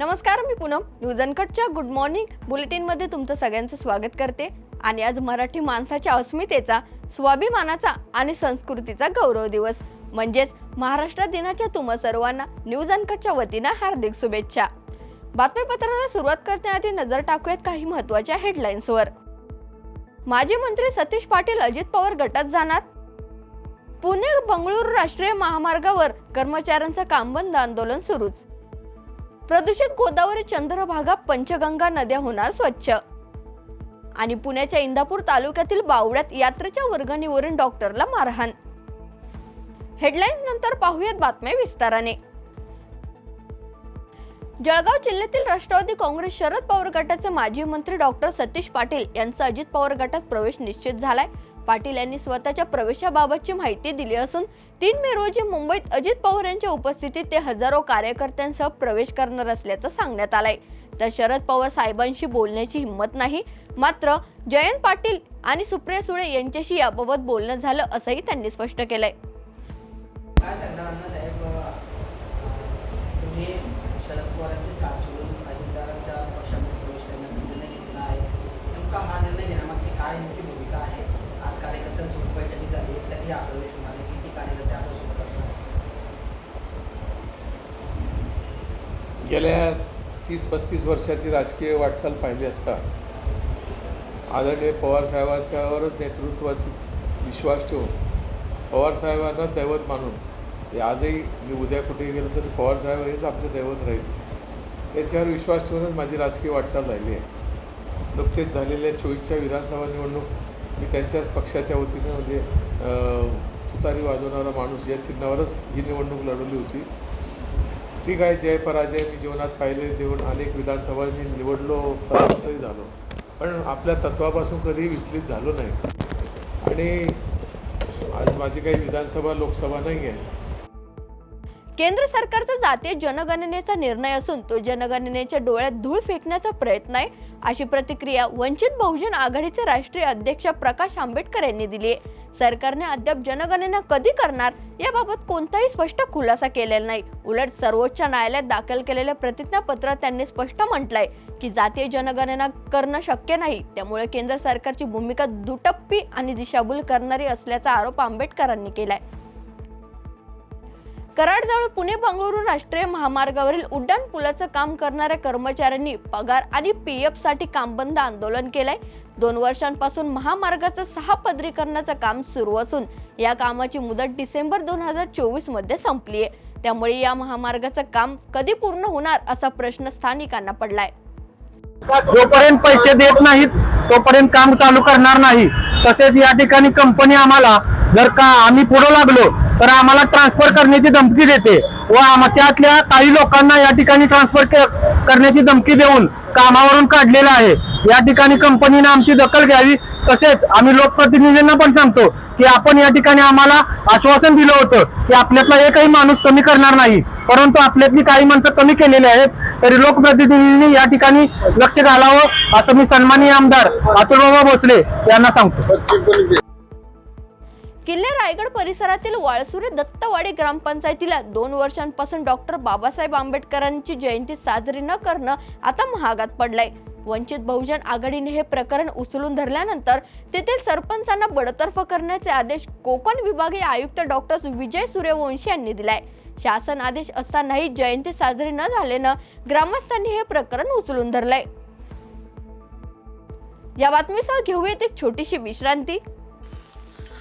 नमस्कार मी पूनम. न्यूज अनकटच्या गुड मॉर्निंग बुलेटिनमध्ये तुमचं सगळ्यांचं स्वागत करते. आणि आज मराठी माणसाच्या अस्मितेचा स्वाभिमानाचा आणि संस्कृतीचा गौरव दिवस. म्हणजेच महाराष्ट्र दिनाच्या तुम्हा सर्वांना न्यूज अनकटच्या वतीनं हार्दिक शुभेच्छा. बातमीपत्राला सुरुवात करण्याआधी नजर टाकूयात काही महत्त्वाच्या हेडलाईन्सवर. माजी मंत्री सतीश पाटील अजित पवार गटात जाणार. पुणे बंगळुरू राष्ट्रीय महामार्गावर कर्मचाऱ्यांचं काम बंद आंदोलन सुरूच. प्रदूषित गोदावरी चंद्रभागा पंचगंगा नद्या होणार स्वच्छ. आणि पुण्याच्या इंदापूर तालुक्यातील बावड्यात यात्रेच्या वर्गणीवरून डॉक्टरला मारहाण. हेडलाईन नंतर पाहूयात बातम्या विस्ताराने. जळगाव जिल्ह्यातील राष्ट्रवादी काँग्रेस शरद पवार गटाचे माजी मंत्री डॉक्टर सतीश पाटील यांचा अजित पवार गटात प्रवेश निश्चित झालाय. पाटील यांनी स्वतःच्या प्रवेशाबाबतची माहिती दिली असून तीन मे रोजी मुंबईत अजित पवार यांच्या उपस्थितीत ते हजारो कार्यकर्त्यांसह प्रवेश करणार असल्याचं सांगण्यात आलंय. तर शरद पवार साहेबांशी बोलण्याची हिंमत नाही मात्र जयंत पाटील आणि सुप्रिया सुळे यांच्याशी याबाबत बोलणं झालं असंही त्यांनी स्पष्ट केलंय. शरद पवारांची साथ सोडून अजितदारांच्या पक्षामध्ये प्रवेश करण्याचा निर्णय घेतला आहे. नेमका हा निर्णय घेण्यामागची काय नेमकी भूमिका आहे आज कार्यकर्त्यांसोबत बैठकी झाली आपल्या कधी आहे किती कार्यकर्ते आपल्यासोबत गेल्या तीस पस्तीस वर्षाची राजकीय वाटचाल पाहिली असता आदरणीय पवारसाहेबांच्यावरच नेतृत्वाची विश्वास ठेवून पवारसाहेबांना दैवत मानून हे आजही मी उद्या कुठेही गेलं तरी पवारसाहेब हेच आमचं दैवत राहील. त्यांच्यावर विश्वास ठेवूनच माझी राजकीय वाटचाल राहिली आहे. नुकतेच झालेल्या चोवीसच्या विधानसभा निवडणूक मी त्यांच्याच पक्षाच्या वतीनं म्हणजे तुतारी वाजवणारा माणूस या चिन्हावरच ही निवडणूक लढवली होती. ठीक आहे जय पराजय मी जीवनात पाहिले जेवण अनेक विधानसभा मी निवडलो पराभूतही झालो. पण आपल्या तत्वापासून कधीही विचलित झालो नाही. आणि आज माझी काही विधानसभा लोकसभा नाही आहे. केंद्र सरकारचा जातीय जनगणनेचा निर्णय असून तो जनगणनेच्या डोळ्यात धूळ फेकण्याचा प्रयत्न आहे अशी प्रतिक्रिया वंचित बहुजन आघाडीचे राष्ट्रीय अध्यक्ष प्रकाश आंबेडकर यांनी दिली आहे. सरकारने अद्याप जनगणना कधी करणार याबाबत कोणताही स्पष्ट खुलासा केलेला नाही. उलट सर्वोच्च न्यायालयात दाखल केलेल्या प्रतिज्ञापत्रात त्यांनी स्पष्ट म्हटलंय की जातीय जनगणना करणं शक्य नाही. त्यामुळे केंद्र सरकारची भूमिका दुटप्पी आणि दिशाभूल करणारी असल्याचा आरोप आंबेडकरांनी केलाय. कराडजवळ पुणे बंगळुरू राष्ट्रीय महामार्गावरील उड्डाण पुलाचं काम करणाऱ्या कर्मचाऱ्यांनी पगार आणि पीएफसाठी कामबंद आंदोलन केलंय. दोन वर्षांपासून महामार्गाचं सहा पदरीकरणाचं काम सुरू असून या कामाची मुदत डिसेंबर दोन हजार चोवीसमध्ये संपली आहे त्यामुळे या महामार्गाचं काम कधी पूर्ण होणार असा प्रश्न स्थानिकांना पडलाय. जोपर्यंत पैसे देत नाहीत तोपर्यंत काम चालू करणार नाही. तसेच या ठिकाणी कंपनी आम्हाला जर का आम्ही पुढे लागलो तर आम्हाला ट्रान्सफर करण्याची धमकी देते व आमच्यातल्या काही लोकांना या ठिकाणी ट्रान्सफर करण्याची धमकी देऊन कामावरून काढलेलं आहे. या ठिकाणी कंपनीने आमची दखल घ्यावी. तसेच आम्ही लोकप्रतिनिधींना पण सांगतो की आपण या ठिकाणी आम्हाला आश्वासन दिलं होतं की आपल्यातला एकही माणूस कमी करणार नाही. परंतु आपल्यातली काही माणसं कमी केलेली आहेत तरी लोकप्रतिनिधींनी या ठिकाणी लक्ष घालावं असं मी सन्माननीय आमदार अतुलबाबा भोसले यांना सांगतो. किल्ले रायगड परिसरातील वाळसुरे दत्तवाडी ग्रामपंचायतीला दोन वर्षांपासून डॉक्टर बाबासाहेब आंबेडकरांची जयंती साजरी न करणं आता महागात पडलंय. वंचित बहुजन आघाडीने हे प्रकरण उचलून धरल्यानंतर तेथील सरपंचांना बडतर्फ करण्याचे आदेश कोकण विभागीय आयुक्त डॉक्टर विजय सूर्यवंशी यांनी दिलाय. शासन आदेश असतानाही जयंती साजरी न झाल्यानं ग्रामस्थांनी हे प्रकरण उचलून धरलंय. या बातमीसह घेऊयात एक छोटीशी विश्रांती.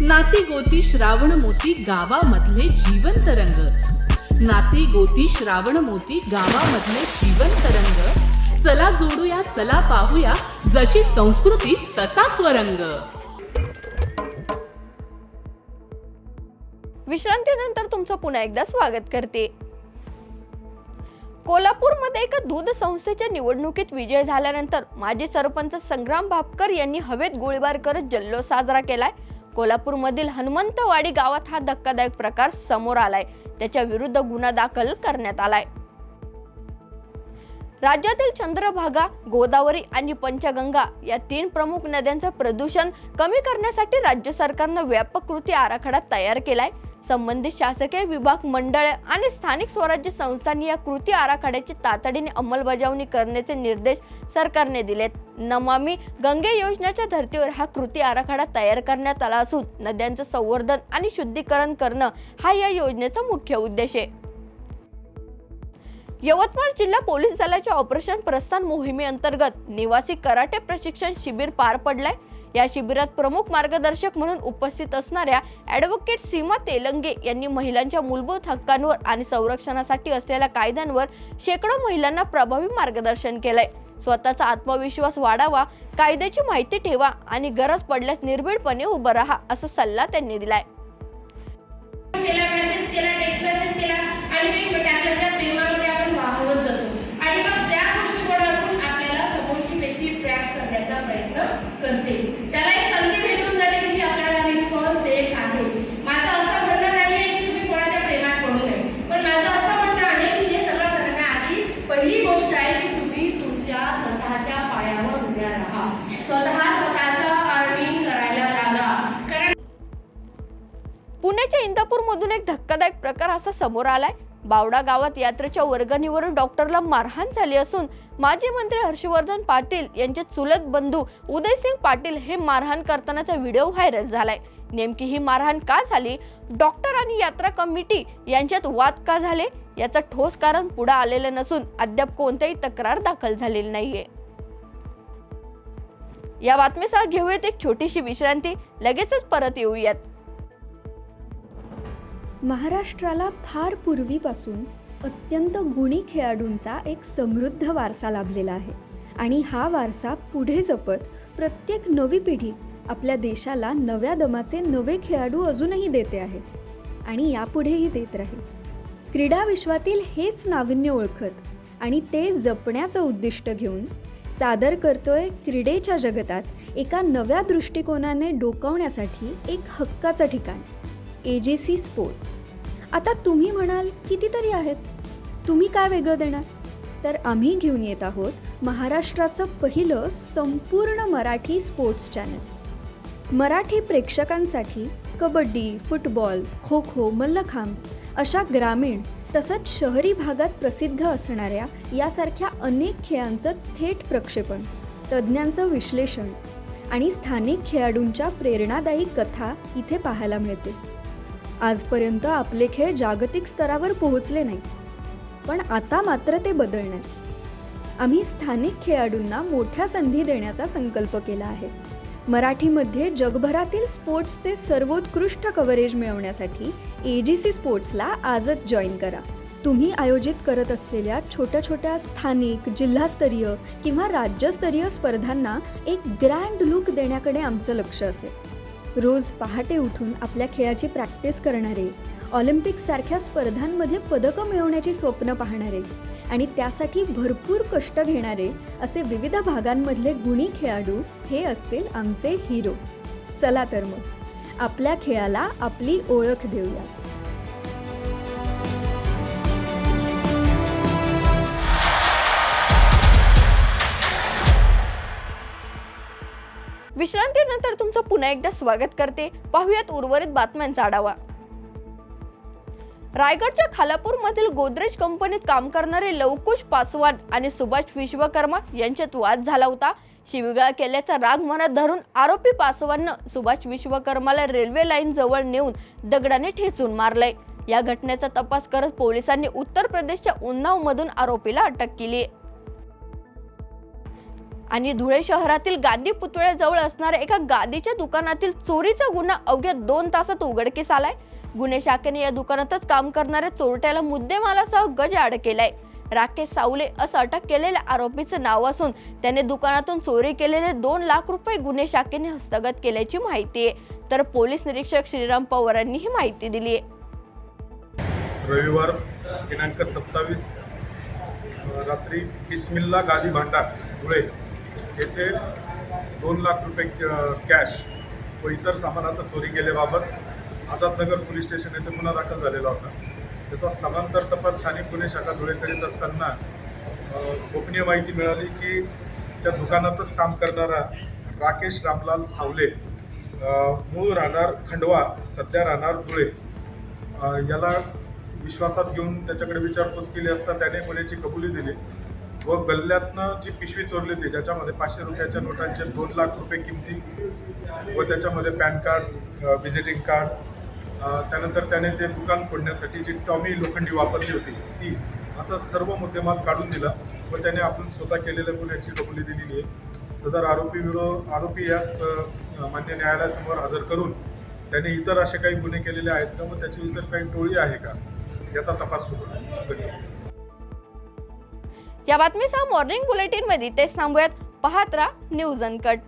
नाती गोती श्रावण मोती गावामधले जीवंत रंग. नाती गोती श्रावण मोती गावामधले जीवंत रंग. चला जोडूया चला पाहूया जशी संस्कृती तसा स्वरंग. विश्रांतीनंतर तुमचं पुन्हा एकदा स्वागत करते. कोल्हापूरमध्ये एका दूध संस्थेच्या निवडणुकीत विजय झाल्यानंतर माजी सरपंच संग्राम भापकर यांनी हवेत गोळीबार करत जल्लोष साजरा केलाय. कोल्हापूरमधील हनुमंतवाडी गावात हा धक्कादायक प्रकार समोर आलाय. त्याच्या विरुद्ध गुन्हा दाखल करण्यात आलाय. राज्यातील चंद्रभागा गोदावरी आणि पंचगंगा या तीन प्रमुख नद्यांचं प्रदूषण कमी करण्यासाठी राज्य सरकारनं व्यापक कृती आराखडा तयार केलाय. संबंधित शासकीय विभाग मंडळ आणि स्थानिक स्वराज्य संस्थांनी या कृती आराखड्याची तातडीने अंमलबजावणी करण्याचे निर्देश सरकारने दिलेत नमामी गंगे योजनेच्या धर्तीवर हा कृती आराखडा तयार करण्यात आला असून नद्यांचं संवर्धन आणि शुद्धीकरण करणं हा या योजनेचा मुख्य उद्देश आहे. यवतमाळ जिल्हा पोलीस दलाच्या ऑपरेशन प्रस्थान मोहिमेअंतर्गत निवासी कराटे प्रशिक्षण शिबिर पार पडलंय. या शिबिरात प्रमुख मार्गदर्शक म्हणून उपस्थित असणाऱ्या ॲडव्होकेट सीमा तेलंगे यांनी महिलांच्या मूलभूत हक्कांवर आणि संरक्षणासाठी असलेल्या कायद्यांवर शेकडो महिलांना प्रभावी मार्गदर्शन केलंय. स्वतःचा आत्मविश्वास वाढावा कायद्याची माहिती ठेवा आणि गरज पडल्यास निर्भीडपणे उभं राहा असा सल्ला त्यांनी दिलाय. केला मेसेज केला टेक्स्ट मेसेज केला. आणि मी त्यानंतर त्या आपण वाहवत जातो आणि मग त्या गोष्टीकडून आपल्याला समोरची व्यक्ती ट्रॅक करण्याचा प्रयत्न करते त्याला एक संधी भेटून जाते की ती आपल्याला रिस्पॉन्स देत आहे माझं असं म्हणणं नाही आहे की तुम्ही कोणाच्या प्रेमात पडू नये पण माझं असं म्हणणं आहे की हे सगळं करण्याआधी पहिली गोष्ट आहे की तुम्ही तुमच्या स्वतःच्या पायावर उभ्या राहा स्वतः स्वतःचं अर्निंग करायला लागा कारण पुण्याच्या इंदापूरमधून एक धक्कादायक प्रकार असा समोर आलाय. बावडा गावात यात्रेच्या वर्गणीवरून डॉक्टरला मारहाण झाली असून माजी मंत्री हर्षवर्धन पाटील यांचे चुलत बंधू उदयसिंग पाटील हे मारहाण करतानाचा व्हिडिओ व्हायरल झालाय. नेमकी ही मारहाण का झाली? डॉक्टर आणि यात्रा कमिटी यांच्यात वाद का झाले? याचं ठोस कारण पुढे आलेलं नसून अद्याप कोणत्याही तक्रार दाखल झालेली नाहीये. या बातमीसह घेऊयात एक छोटीशी विश्रांती. लगेचच परत येऊयात. महाराष्ट्राला फार पूर्वीपासून अत्यंत गुणी खेळाडूंचा एक समृद्ध वारसा लाभलेला आहे. आणि हा वारसा पुढे जपत प्रत्येक नवी पिढी आपल्या देशाला नव्या दमाचे नवे खेळाडू अजूनही देते आहे. आणि यापुढेही देत राहील. क्रीडा विश्वातील हेच नाविन्य ओळखत आणि ते जपण्याचं उद्दिष्ट घेऊन सादर करतोय क्रीडेच्या जगतात एका नव्या दृष्टिकोनाने डोकावण्यासाठी एक हक्काचं ठिकाण. ए जे सी स्पोर्ट्स आता तुम्ही म्हणाल कितीतरी आहेत? तुम्ही काय वेगळं देणार? तर आम्ही घेऊन येत आहोत महाराष्ट्राचं पहिलं संपूर्ण मराठी स्पोर्ट्स चॅनल मराठी प्रेक्षकांसाठी कबड्डी फुटबॉल खो खो मल्लखांब अशा ग्रामीण तसंच शहरी भागात प्रसिद्ध असणाऱ्या यासारख्या अनेक खेळांचं थेट प्रक्षेपण तज्ज्ञांचं विश्लेषण आणि स्थानिक खेळाडूंच्या प्रेरणादायी कथा इथे पाहायला मिळते. आजपर्यंत आपले खेळ जागतिक स्तरावर पोहोचले नाही. पण आता मात्र ते बदलणार. आम्ही स्थानिक खेळाडूंना मोठ्या संधी देण्याचा संकल्प केला आहे. मराठीमध्ये जगभरातील स्पोर्ट्सचे सर्वोत्कृष्ट कव्हरेज मिळवण्यासाठी ए जी सी स्पोर्ट्सला आजच जॉईन करा. तुम्ही आयोजित करत असलेल्या छोट्या छोट्या स्थानिक जिल्हास्तरीय किंवा राज्यस्तरीय स्पर्धांना एक ग्रँड लुक देण्याकडे आमचं लक्ष असेल. रोज पहाटे उठून आपल्या खेळाची प्रॅक्टिस करणारे ऑलिम्पिकसारख्या स्पर्धांमध्ये पदकं मिळवण्याची स्वप्न पाहणारे आणि त्यासाठी भरपूर कष्ट घेणारे असे विविध भागांमधले गुणी खेळाडू हे असतील आमचे हिरो. चला तर मग आपल्या खेळाला आपली ओळख देऊया. विश्रांतीनंतर तुमचं पुन्हा एकदा स्वागत करते. पाहुयात उर्वरित बातम्यांचा आढावा. रायगडच्या खालापूर मधील गोदरेज कंपनीत काम करणारे लवकुश पासवान आणि सुभाष विश्वकर्मा यांच्यात वाद झाला होता. शिवीगाळ केल्याचा राग मनात धरून आरोपी पासवाननं सुभाष विश्वकर्माला रेल्वे लाईन जवळ नेऊन दगडाने ठेचून मारलंय. या घटनेचा तपास करत पोलिसांनी उत्तर प्रदेशच्या उन्नाव मधून आरोपीला अटक केली आहे आणि धुळे शहरातील गांधी पुतळ्याजवळ असणाऱ्या एका गादीच्या दुकानातील चोरीचा गुन्हा अवघ्या दोन तासात उघडकीस आलाय. गुन्हे शाखेने या दुकानातच काम करणाऱ्या चोरट्याला मुद्देमालासह गज आड केलाय. राकेश सावले असं अटक केलेल्या आरोपीचं नाव असून त्याने दुकानातून चोरी केलेले दोन लाख रुपये गुन्हे शाखेने हस्तगत केल्याची माहिती आहे. तर पोलीस निरीक्षक श्रीराम पवारांनी ही माहिती दिली आहे. रविवार दिनांक सत्तावीस रात्री बिस्मिल्ला गादी भांडार धुळे. येथे दोन लाख रुपये कॅश व इतर सामानाचा चोरी केल्याबाबत आझादनगर पोलीस स्टेशन येथे गुन्हा दाखल झालेला होता. त्याचा समांतर तपास स्थानिक गुन्हे शाखा धुळे करीत असताना गोपनीय माहिती मिळाली की त्या दुकानातच काम करणारा राकेश रामलाल सावले मूळ राहणार खंडवा सध्या राहणार धुळे. याला विश्वासात घेऊन त्याच्याकडे विचारपूस केली असता त्याने गुन्ह्याची कबुली दिली. व गल्ल्यातनं जी पिशवी चोरली होती ज्याच्यामध्ये पाचशे रुपयाच्या नोटांचे दोन लाख रुपये किमती व त्याच्यामध्ये पॅन कार्ड व्हिजिटिंग कार्ड त्यानंतर त्याने ते दुकान फोडण्यासाठी जी टॉमी लोखंडी वापरली होती ती असा सर्व मुद्देमाल काढून दिला व त्याने आपण स्वतः केलेल्या गुन्ह्याची कबुली दिलेली आहे. सदर आरोपी विरोध आरोपी यास मान्य न्यायालयासमोर हजर करून त्याने इतर असे काही गुन्हे केलेले आहेत का व त्याची इतर काही टोळी आहे का याचा तपास सुरू आहे. धन्यवाद. या बातमीसह मॉर्निंग बुलेटिनमध्ये तेच थांबूयात. पाहत राहा न्यूज अनकट.